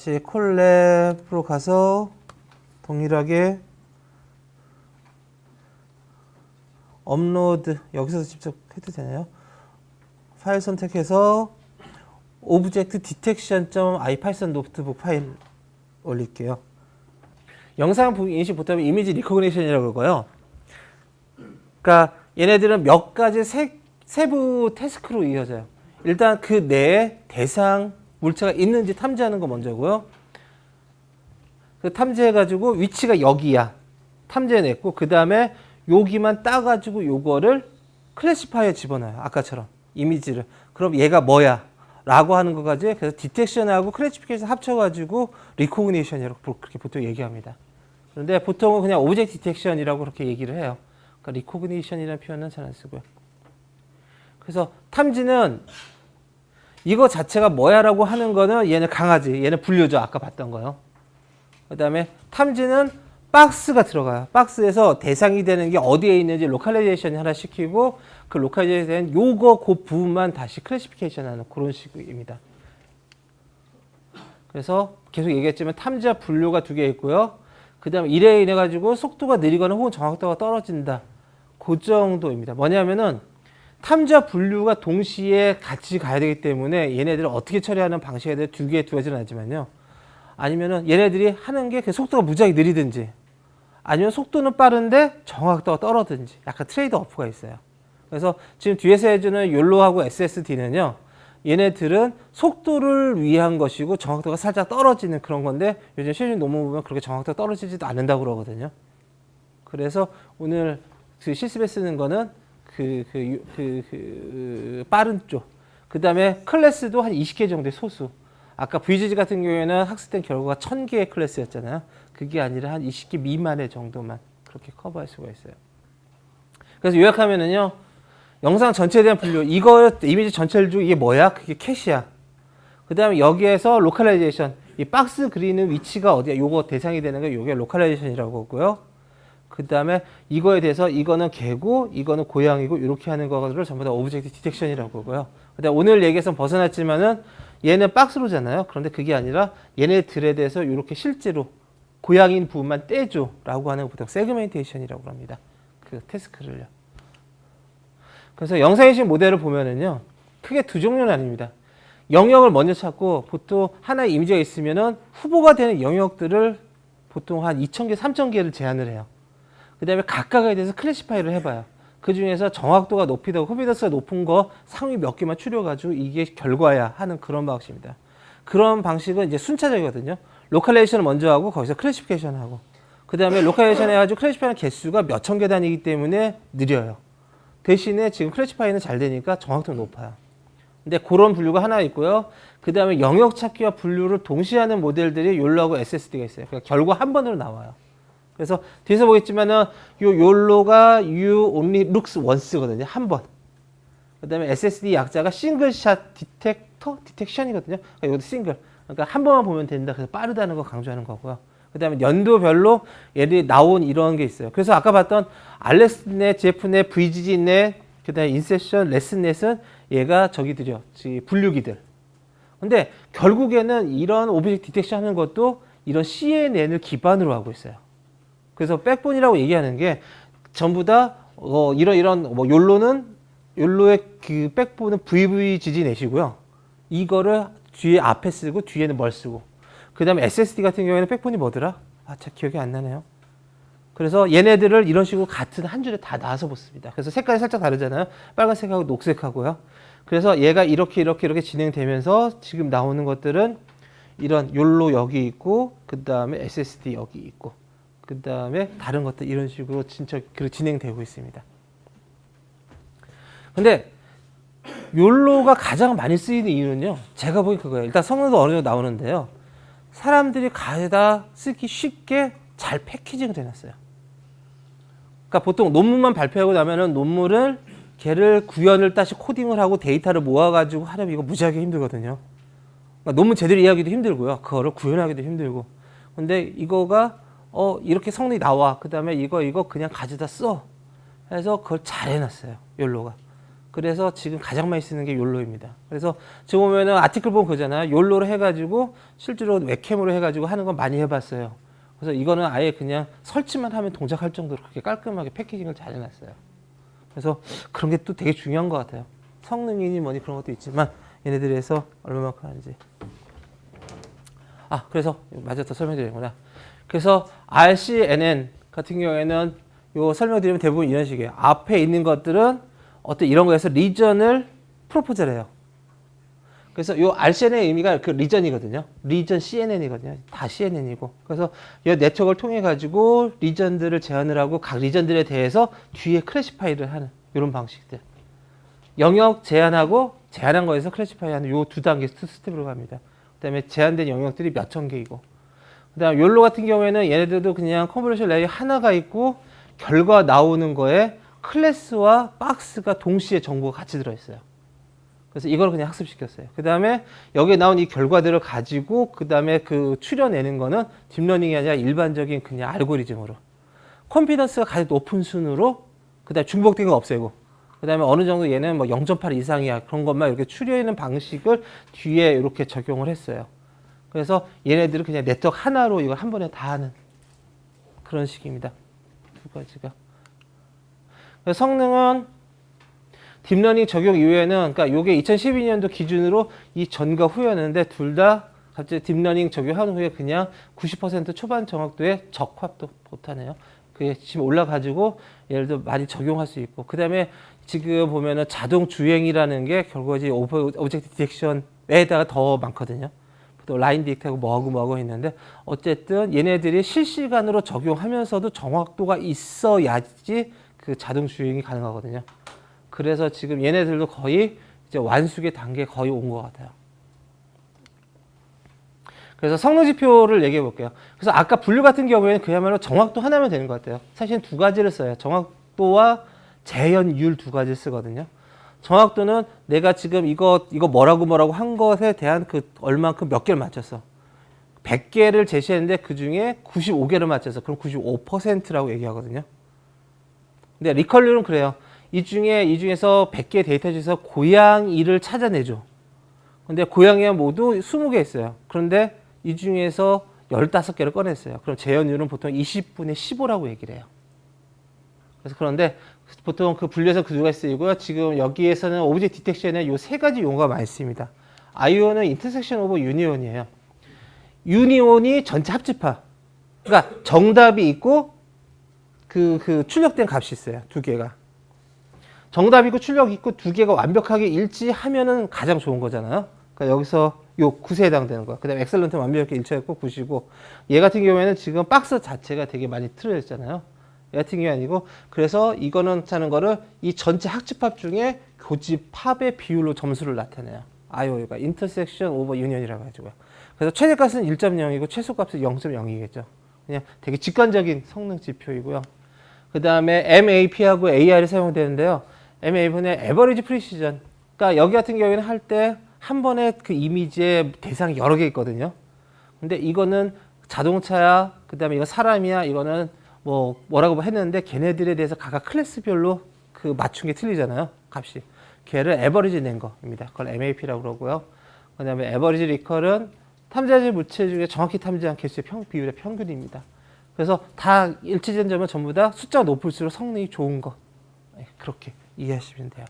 다시 콜랩으로 가서 동일하게 업로드 여기서 직접 해도 되나요? 파일 선택해서 오브젝트 디텍션.ipython 노트북 파일 올릴게요. 영상 부- 인식 보통 이미지 리코그니션이라고 그러고요. 그러니까 얘네들은 몇 가지 세, 세부 태스크로 이어져요. 일단 그 내에 대상 물체가 있는지 탐지하는 거 먼저고요. 그 탐지해가지고 위치가 여기야. 탐지해냈고 그 다음에 여기만 따가지고 요거를 클래시파이어에 집어넣어요. 아까처럼 이미지를. 그럼 얘가 뭐야? 라고 하는 거까지 그래서 디텍션하고 클래시피케이션 합쳐가지고 리코그니션이라고 그렇게 보통 얘기합니다. 그런데 보통은 그냥 오브젝트 디텍션이라고 그렇게 얘기를 해요. 그러니까 리코그니션이라는 표현은 잘 안 쓰고요. 그래서 탐지는 이거 자체가 뭐야라고 하는 거는 얘는 강아지, 얘는 분류죠. 아까 봤던 거요. 그 다음에 탐지는 박스가 들어가요. 박스에서 대상이 되는 게 어디에 있는지 로컬라이제이션 하나 시키고 그 로컬라이제이션 요거 그 부분만 다시 클래시피케이션 하는 그런 식입니다. 그래서 계속 얘기했지만 탐지와 분류가 두 개 있고요. 그 다음에 이래 인해 가지고 속도가 느리거나 혹은 정확도가 떨어진다. 그 정도입니다. 뭐냐면은 탐지와 분류가 동시에 같이 가야 되기 때문에 얘네들을 어떻게 처리하는 방식에 대해 두 개, 두 가지는 하지만요. 아니면은 얘네들이 하는 게그 속도가 무지하게 느리든지 아니면 속도는 빠른데 정확도가 떨어든지 약간 트레이드 오프가 있어요. 그래서 지금 뒤에서 해주는 욜로하고 SSD는요. 얘네들은 속도를 위한 것이고 정확도가 살짝 떨어지는 그런 건데 요즘 실전 논문 보면 그렇게 정확도가 떨어지지도 않는다고 그러거든요. 그래서 오늘 그 실습에 쓰는 거는 그, 그, 그, 그 빠른 쪽. 그 다음에 클래스도 한 20개 정도의 소수. 아까 VGG 같은 경우에는 학습된 결과가 1000개의 클래스였잖아요. 그게 아니라 한 20개 미만의 정도만 그렇게 커버할 수가 있어요. 그래서 요약하면은요. 영상 전체에 대한 분류. 이거 이미지 전체를 주고 이게 뭐야? 그게 캐시야. 그 다음에 여기에서 로컬라이제이션. 이 박스 그리는 위치가 어디야? 요거 대상이 되는 게 요게 로컬라이제이션이라고 하고요. 그 다음에 이거에 대해서 이거는 개고 이거는 고양이고 이렇게 하는 거를 전부 다 오브젝트 디텍션이라고 하고요. 근데 오늘 얘기에서 벗어났지만은 얘는 박스로잖아요. 그런데 그게 아니라 얘네들에 대해서 이렇게 실제로 고양이인 부분만 떼줘라고 하는 거 보통 세그멘테이션이라고 합니다. 그 태스크를요. 그래서 영상인식 모델을 보면은요. 크게 두 종류는 아닙니다. 영역을 먼저 찾고 보통 하나의 이미지가 있으면은 후보가 되는 영역들을 보통 한 2,000개, 3,000개를 제한을 해요. 그 다음에 각각에 대해서 클래시파이를 해봐요. 그 중에서 정확도가 높이다, 후비더스가 높은 거 상위 몇 개만 추려가지고 이게 결과야 하는 그런 방식입니다. 그런 방식은 이제 순차적이거든요. 로컬레이션을 먼저 하고 거기서 클래시피케이션 하고 그 다음에 로컬레이션 해가지고 클래시파이는 개수가 몇 천 개 단위이기 때문에 느려요. 대신에 지금 클래시파이는 잘 되니까 정확도가 높아요. 근데 그런 분류가 하나 있고요. 그 다음에 영역 찾기와 분류를 동시에 하는 모델들이 욜로하고 SSD가 있어요. 그러니까 결과 한 번으로 나와요. 그래서 뒤에서 보겠지만은 요 욜로가 you only looks once거든요. 한 번. 그다음에 SSD 약자가 싱글샷 디텍터 디텍션이거든요. 그러니까 이것도 싱글. 그러니까 한 번만 보면 된다. 그래서 빠르다는 거 강조하는 거고요. 그다음에 연도별로 얘들이 나온 이런 게 있어요. 그래서 아까 봤던 알렉스넷, 제프넷, VGG넷, 그다음에 인셉션, 레슨넷은 얘가 저기들이요. 지 분류기들. 근데 결국에는 이런 오브젝트 디텍션 하는 것도 이런 CNN을 기반으로 하고 있어요. 그래서 백본이라고 얘기하는 게 전부 다 어, 이런 이런 뭐 욜로는 욜로의 그 백본은 VVGG 넷이고요. 이거를 뒤에 앞에 쓰고 뒤에는 뭘 쓰고. 그다음에 SSD 같은 경우에는 백본이 뭐더라? 아, 잘 기억이 안 나네요. 그래서 얘네들을 이런 식으로 같은 한 줄에 다 나와서 붙습니다. 그래서 색깔이 살짝 다르잖아요. 빨간색하고 녹색하고요. 그래서 얘가 이렇게 이렇게 이렇게 진행되면서 지금 나오는 것들은 이런 욜로 여기 있고 그 다음에 SSD 여기 있고 그 다음에 다른 것들 이런 식으로 진짜 그 진행되고 있습니다. 근데 욜로가 가장 많이 쓰이는 이유는요. 제가 보기 그거예요. 일단 성능도 어느 정도 나오는데요. 사람들이 가에다 쓰기 쉽게 잘 패키징을 해놨어요. 그러니까 보통 논문만 발표하고 나면은 논문을 걔를 구현을 다시 코딩을 하고 데이터를 모아가지고 하려면 이거 무지하게 힘들거든요. 그러니까 논문 제대로 이해하기도 힘들고요. 그거를 구현하기도 힘들고. 근데 이거가 어 이렇게 성능이 나와. 그 다음에 이거 이거 그냥 가져다 써. 해서 그걸 잘 해놨어요. 욜로가. 그래서 지금 가장 많이 쓰는 게 욜로입니다. 그래서 지금 보면은 아티클 보면 그잖아요. 욜로로 해가지고 실제로 웹캠으로 해가지고 하는 건 많이 해봤어요. 그래서 이거는 아예 그냥 설치만 하면 동작할 정도로 그렇게 깔끔하게 패키징을 잘 해놨어요. 그래서 그런 게 또 되게 중요한 것 같아요. 성능이니 뭐니 그런 것도 있지만 얘네들에서 얼마만큼 하는지. 아 그래서 맞아 더 설명드리는구나. 그래서 RCNN 같은 경우에는 요 설명드리면 대부분 이런 식이에요. 앞에 있는 것들은 어떤 이런 거에서 리전을 프로포즈를 해요. 그래서 요 RCN의 의미가 그 리전이거든요. 리전 CNN이거든요. 다 CNN이고. 그래서 이 네트워크를 통해 가지고 리전들을 제한을 하고 각 리전들에 대해서 뒤에 클래시파이를 하는 이런 방식들. 영역 제한하고 제한한 거에서 클래시파이 하는 요 두 단계 스- 스텝으로 갑니다. 그다음에 제한된 영역들이 몇 천 개이고. 그다음 욜로 같은 경우에는 얘네들도 그냥 컨버레이션 레이어 하나가 있고 결과 나오는 거에 클래스와 박스가 동시에 정보가 같이 들어 있어요. 그래서 이걸 그냥 학습시켰어요. 그 다음에 여기에 나온 이 결과들을 가지고 그 다음에 그 추려내는 거는 딥러닝이 아니라 일반적인 그냥 알고리즘으로 컴피던스가 가장 높은 순으로 그 다음에 중복된 거 없애고 그 다음에 어느 정도 얘는 뭐 0.8 이상이야 그런 것만 이렇게 추려내는 방식을 뒤에 이렇게 적용을 했어요. 그래서 얘네들은 그냥 네트워크 하나로 이걸 한 번에 다 하는 그런 식입니다. 두 가지가. 성능은 딥러닝 적용 이후에는 그러니까 요게 2012년도 기준으로 이 전과 후였는데 둘 다 갑자기 딥러닝 적용한 후에 그냥 90% 초반 정확도의 적합도 못하네요. 그게 지금 올라가지고 예를 들어 많이 적용할 수 있고 그 다음에 지금 보면은 자동 주행이라는 게 결국에 오브- 오브젝트 디텍션에다가 더 많거든요. 또 라인 디텍트하고 뭐하고 뭐하고 있는데 어쨌든 얘네들이 실시간으로 적용하면서도 정확도가 있어야지 그 자동 주행이 가능하거든요. 그래서 지금 얘네들도 거의 이제 완숙의 단계에 거의 온 것 같아요. 그래서 성능 지표를 얘기해 볼게요. 그래서 아까 분류 같은 경우에는 그야말로 정확도 하나면 되는 것 같아요. 사실 두 가지를 써요. 정확도와 재현율 두 가지를 쓰거든요. 정확도는 내가 지금 이거 이거 뭐라고 뭐라고 한 것에 대한 그 얼만큼 몇 개를 맞췄어. 100개를 제시했는데 그 중에 95개를 맞춰서 그럼 95%라고 얘기하거든요. 근데 리컬률은 그래요. 이 중에 이 중에서 100개 데이터 중에서 고양이를 찾아내죠. 근데 고양이가 모두 20개 있어요. 그런데 이 중에서 15개를 꺼냈어요. 그럼 재현율은 보통 20분의 15라고 얘기를 해요. 그래서 그런데 보통 그 분류해서 그 두가 쓰이고요. 지금 여기에서는 오브젝트 디텍션에 요 세 가지 용어가 많이 쓰입니다. IO는 인터섹션 오브 유니온이에요. 유니온이 전체 합집합. 그러니까 정답이 있고 그, 그 출력된 값이 있어요. 두 개가. 정답 있고 출력 있고 두 개가 완벽하게 일치하면은 가장 좋은 거잖아요. 그러니까 여기서 요 9에 해당되는 거야. 그 다음에 엑셀런트 완벽하게 일치했고 9시고 얘 같은 경우에는 지금 박스 자체가 되게 많이 틀어져 있잖아요. 얘 같은 경우 아니고 그래서 이거는 하는 거를 이 전체 학집합 중에 교집합의 비율로 점수를 나타내요. IO가 인터섹션 오버 유니언이라고 가지고요. 그래서 최대값은 1.0이고 최소값은 0.0이겠죠. 그냥 되게 직관적인 성능 지표이고요. 그 다음에 MAP하고 AI를 사용되는데요. MAP는 에버리지 프리시전. 그러니까 여기 같은 경우에는 할 때 한 번에 그 이미지의 대상이 여러 개 있거든요. 근데 이거는 자동차야, 그 다음에 이거 사람이야, 이거는 뭐 뭐라고 했는데 걔네들에 대해서 각각 클래스별로 그 맞춘 게 틀리잖아요. 값이. 걔를 에버리지 낸 거입니다. 그걸 MAP라고 그러고요. 그 다음에 에버리지 리컬은 탐지하지 물체 중에 정확히 탐지한 개수의 평, 비율의 평균입니다. 그래서 다 일치된 점은 전부 다 숫자가 높을수록 성능이 좋은 거. 네, 그렇게 이해하시면 돼요.